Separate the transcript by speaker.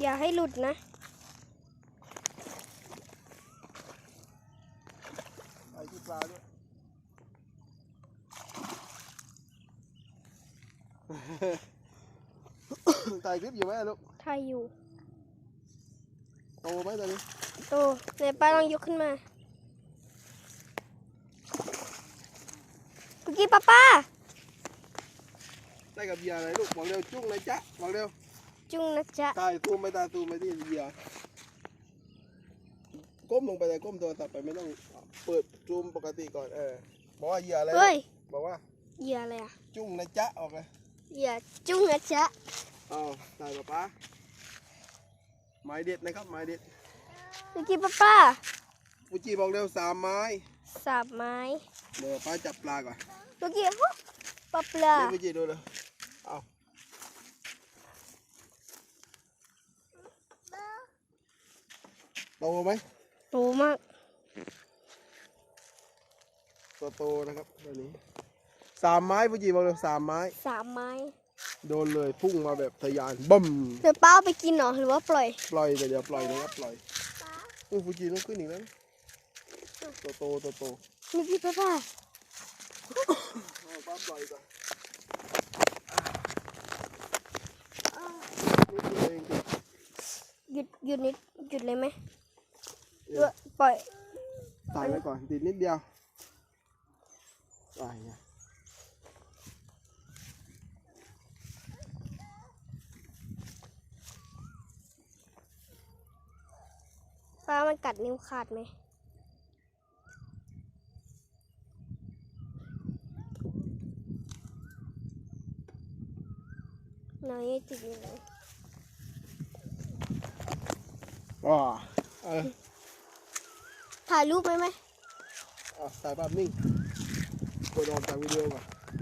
Speaker 1: อย่าให้หลุดนะ
Speaker 2: ไอ้ที่ปลาด้วยถ่ายคลิปอยู่ไหมอะลูก
Speaker 1: ถ่ายอยู่
Speaker 2: โตไหมตอนนี้
Speaker 1: โตไหนป้าลองยกขึ้นมาเมื่อกี้ป้าป้า
Speaker 2: ได้กับเหยื่ออะไรลูกบอกเร็วจุ้งเลยจ๊ะบอกเร็ว
Speaker 1: จุงนะจ๊ะ
Speaker 2: ถ่ายซูมไปตาซูมไปที่เหยื่อก้มลงไปเลยก้มตัวตัดไปไม่ต้องเปิดซูมปกติก่อนเออบอกว่าเหยื่ออะไร
Speaker 1: เฮ้ย
Speaker 2: บอกว่า
Speaker 1: เหยื่ออะไรอะ
Speaker 2: จุ้งนะจ๊ะออกเลย
Speaker 1: เหยื่อจุงนะจ๊ะ
Speaker 2: อ้าวถ่ายกับป้าไม้เด็ดนะครับไม้เด็ด
Speaker 1: เมื่อกี้ป้าป้า
Speaker 2: ฟูจิบอกเร็วสามไม้
Speaker 1: สาบไม้
Speaker 2: เดี๋ยวป้าจับปลาก่อน
Speaker 1: เมื่อกี้ฮะปลาปลา
Speaker 2: เดี๋ยวฟูจิดูเลยเอา โตไหม
Speaker 1: โตมาก
Speaker 2: ตัวโตนะครับตัวนี้สามไม้ฟูจิบอกเร็วสามไม้
Speaker 1: สามไม้
Speaker 2: โดนเลยพุ่งมาแบบทะยานบึ้ม
Speaker 1: เดี๋ยวป้าเอาไปกินเหรอหรือว่าปล่อย
Speaker 2: ปล่อยแต่เดี๋ยวปล่อยนะครับปล่อยอู้ฟูจิต้องขึ้นอีกแล้วนะตัวโตตัวโต
Speaker 1: เมื่อกี้ป้าป้า
Speaker 2: เอาป้าปล่อยก่อนนิดเดียวเอง
Speaker 1: หยุดหยุดนิดหยุดเลยไหม
Speaker 2: เดี๋ยว
Speaker 1: ปล่อย
Speaker 2: ถ่ายไว้ก่อนติดนิดเดียวอ่าเนี่ย
Speaker 1: ป้ามันกัดนิ้วขาดไหมไหนติดอยู่ไหน
Speaker 2: อ่าเออ
Speaker 1: ถ่ายรูปไหมไหม
Speaker 2: อะถ่ายภาพนิ่งกดออกจากวิดีโอก่อน